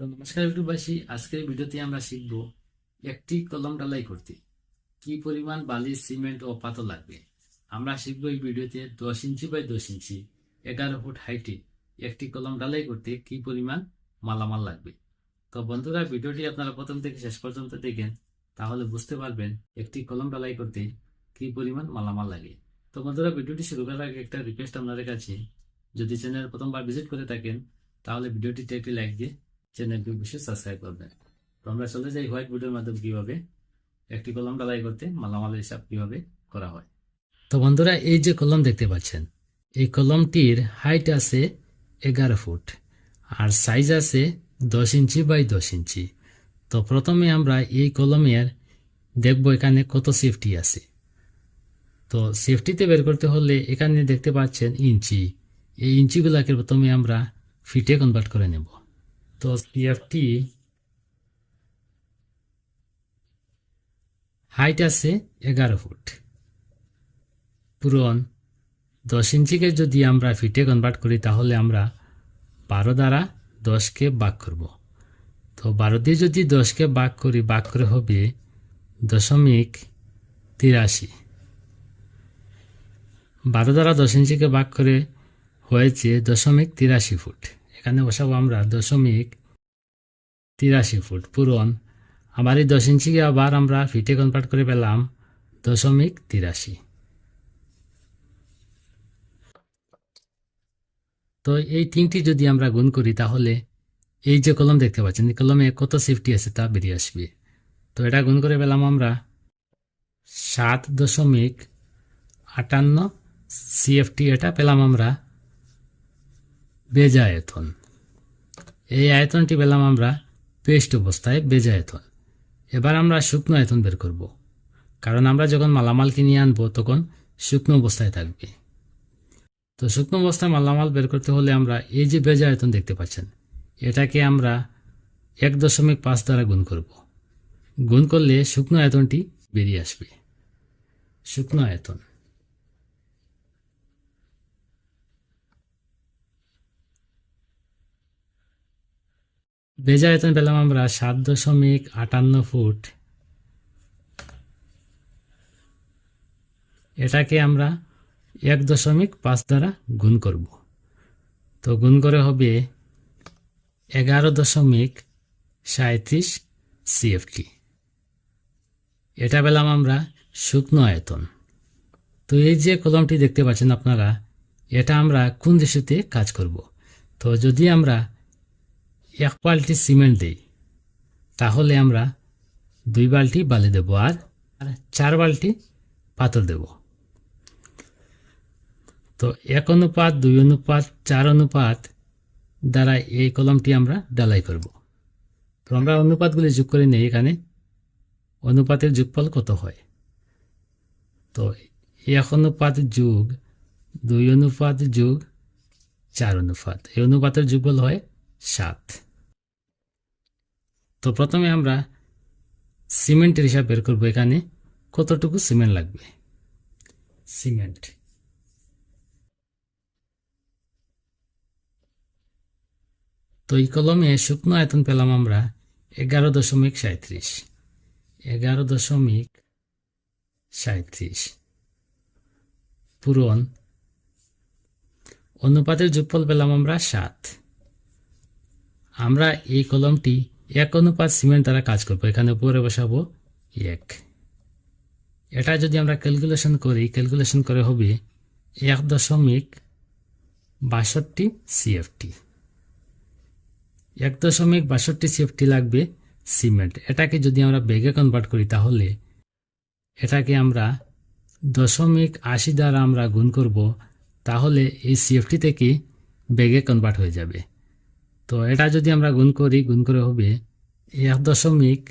তো নমস্কার ইউটিউববাসী আজকের ভিডিওতে আমরা শিখব একটি কলম ডালাই করতে। কি পরিমাণ বালি, সিমেন্ট ও পাথর লাগবে? আমরা শিখব এই ভিডিওতে দশ ইঞ্চি বাই দশ ইঞ্চি, এগারো ফুট হাইটে একটি কলম ডালাই করতে কি পরিমাণ মালামাল লাগবে। তো বন্ধুরা, ভিডিওটি আপনারা প্রথম থেকে শেষ পর্যন্ত দেখেন, তাহলে বুঝতে পারবেন একটি কলম ডালাই করতে কি পরিমাণ মালামাল লাগে। তো বন্ধুরা, ভিডিওটি শুরু করার আগে একটা রিকোয়েস্ট আপনাদের কাছে, যদি চ্যানেল প্রথমবার ভিজিট করে থাকেন, তাহলে ভিডিওটিতে একটি লাইক দিয়ে চ্যানেলটি অবশ্যই সাবস্ক্রাইব করবেন তো আমরা চলে যাই হোয়াইট বোর্ডের মাধ্যমে কীভাবে, একটি কলম ডালাই করতে মালামালের হিসাব কীভাবে করা হয়। তো বন্ধুরা, এই যে কলম দেখতে পাচ্ছেন, এই কলমটির হাইট আছে এগারো ফুট আর সাইজ আছে দশ ইঞ্চি বাই দশ ইঞ্চি। তো প্রথমে আমরা এই কলমের দেখব এখানে কত সেফটি আছে। তো সেফটিতে বের করতে হলে এখানে দেখতে পাচ্ছেন ইঞ্চি। এই ইঞ্চিগুলোকে প্রথমে আমরা ফিটে কনভার্ট করে নেব। তো সিএফটি হাইট আছে এগারো ফুট। পূরণ দশ ইঞ্চিকে যদি আমরা ফিটে কনভার্ট করি, তাহলে আমরা বারো দ্বারা দশকে বাক করব। তো বারো দিয়ে যদি দশকে বাক করি বাক করে হবে দশমিক তিরাশি। বারো দ্বারা দশ ইঞ্চিকে বাক করে হয়েছে দশমিক তিরাশি ফুট। এখানে বসাবো আমরা দশমিক তিরাশি ফুট, পূরণ। আবার এই দশ ইঞ্চিকে আবার আমরা ফিটে কনভার্ট করে পেলাম দশমিক তিরাশি। তো এই তিনটি যদি আমরা গুণ করি তাহলে এই যে কলম দেখতে পাচ্ছেন কলমে কত সেফটি আছে তা বেরিয়ে আসবে। তো এটা গুণ করে পেলাম আমরা সাত দশমিক আটান্ন সিএফটি এটা পেলাম আমরা বেজা আয়তন এই আয়তনটি পেলাম আমরা পেস্ট অবস্থায় বেজা আয়তন এবার আমরা শুকনো আয়তন বের করব। কারণ আমরা যখন মালামাল কিনে আনব, তখন শুকনো অবস্থায় থাকবে। তো শুকনো অবস্থায় মালামাল বের করতে হলে আমরা এই যে বেজা আয়তন দেখতে পাচ্ছেন, এটাকে আমরা এক দশমিক পাঁচ দ্বারা গুণ করব। গুণ করলে শুকনো আয়তনটি বেরিয়ে আসবে। শুকনো আয়তন। বেজা আয়তন পেলাম আমরা সাত দশমিক আটান্ন ফুট। এটাকে আমরা এক দশমিক পাঁচ দ্বারা গুণ করব। তো গুণ করে হবে এগারো দশমিক সাঁত্রিশ সিএফটি। এটা পেলাম আমরা শুকনো আয়তন। তো এই যে কলমটি দেখতে পাচ্ছেন আপনারা, এটা আমরা কোন দেশেতে কাজ করব? তো যদি আমরা এক বালতি সিমেন্ট দিই। তাহলে আমরা দুই বালতি বালি দেব আর চার বালতি পাথর দেব। তো এক অনুপাত, দুই অনুপাত, চার অনুপাত দ্বারা এই কলমটি আমরা ডালাই করব। তো আমরা অনুপাতগুলি যোগ করে নিই এখানে। অনুপাতের যোগফল কত হয়? তো এক অনুপাত যোগ, দুই অনুপাত যোগ, চার অনুপাত। এই অনুপাতের যোগফল হয় সাত। তো প্রথমে আমরা সিমেন্টের হিসাব বের করব এখানে। কতটুকু সিমেন্ট লাগবে? সিমেন্ট। তো এই কলমে শুকনো আয়তন পেলাম আমরা এগারো দশমিক সাঁত্রিশ এগারো দশমিক সাঁত্রিশ পূরণ। অনুপাতের যোগফল পেলাম আমরা সাত। আমরা এই কলমটি এক অনুপাত সিমেন্ট দ্বারা কাজ করব। এখানে উপরে বসাবো এক। এটা যদি আমরা ক্যালকুলেশন করি, ক্যালকুলেশন করে হবে এক দশমিক বাষট্টি সিএফটি। এক দশমিক বাষট্টি সিএফটি লাগবে সিমেন্ট। এটাকে যদি আমরা বেগে কনভার্ট করি তাহলে এটাকে আমরা দশমিক আশি দ্বারা আমরা গুণ করব, তাহলে এই সিএফটি থেকে বেগে কনভার্ট হয়ে যাবে। তো এটা যদি আমরা গুণ করি, গুণ করে হবে এক দশমিক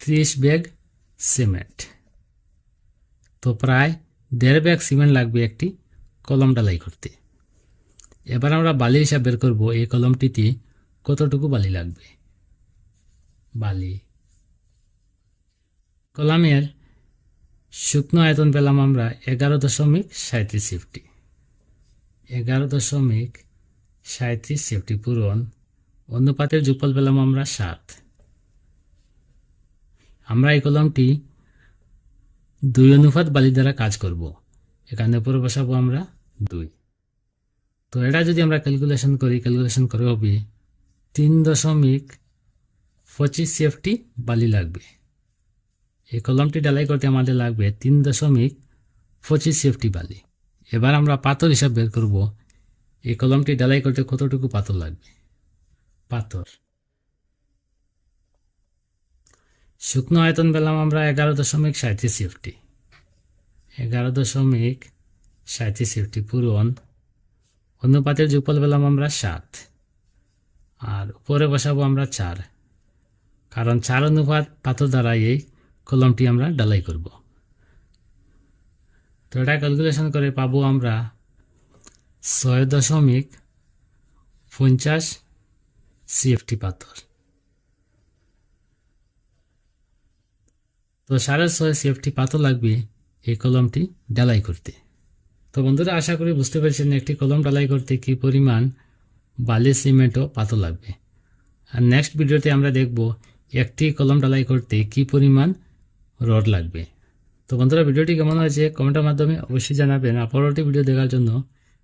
ত্রিশ ব্যাগ সিমেন্ট। তো প্রায় দেড় ব্যাগ সিমেন্ট লাগবে একটি কলম ডালাই করতে। এবার আমরা বালি হিসাব বের করব, এই কলমটিতে কতটুকু বালি লাগবে? বালি। কলামের শুকনো আয়তন পেলাম আমরা এগারো দশমিক সাঁত্রিশ ফিফটি এগারো দশমিক সাঁত্রিশ সেফটি পূরণ, অনুপাতের যোগফল পেলাম আমরা সাত। আমরা এই কলমটি দুই অনুপাত বালি দ্বারা কাজ করব। এখানে উপরে বসাবো আমরা দুই। তো এটা যদি আমরা ক্যালকুলেশন করি ক্যালকুলেশন করে হবে তিন দশমিক পঁচিশ সেফটি বালি লাগবে। এই কলমটি ডালাই করতে আমাদের লাগবে তিন দশমিক পঁচিশ সেফটি বালি। এবার আমরা পাথর হিসাব বের করব। এই কলমটি ডালাই করতে কতটুকু পাথর লাগবে? পাথর। শুকনো আয়তন পেলাম আমরা এগারো দশমিক সাঁত্রিশ সিএফটি এগারো দশমিক সাঁত্রিশ সিএফটি পূরণ। অনুপাতের যোগফল পেলাম আমরা সাত। আর উপরে বসাবো আমরা চার। কারণ চার অনুপাত পাথর দ্বারা এই কলমটি আমরা ডালাই করব। তো এটা ক্যালকুলেশন করে পাবো আমরা ছয় দশমিক পঞ্চাশ সিএফটি পাথর। তো সাড়ে ছয় সিএফটি পাথর লাগবে এই কলমটি ডালাই করতে। তো বন্ধুরা, আশা করি বুঝতে পেরেছেন একটি কলম ডালাই করতে কি পরিমাণ বালি, সিমেন্ট ও পাথর লাগবে। আর নেক্সট ভিডিওতে আমরা দেখব একটি কলম ডালাই করতে কি পরিমাণ রড লাগবে। তো বন্ধুরা, ভিডিওটি কেমন হয়েছে কমেন্টের মাধ্যমে অবশ্যই জানাবেন। আর পরবর্তী ভিডিও দেখার জন্য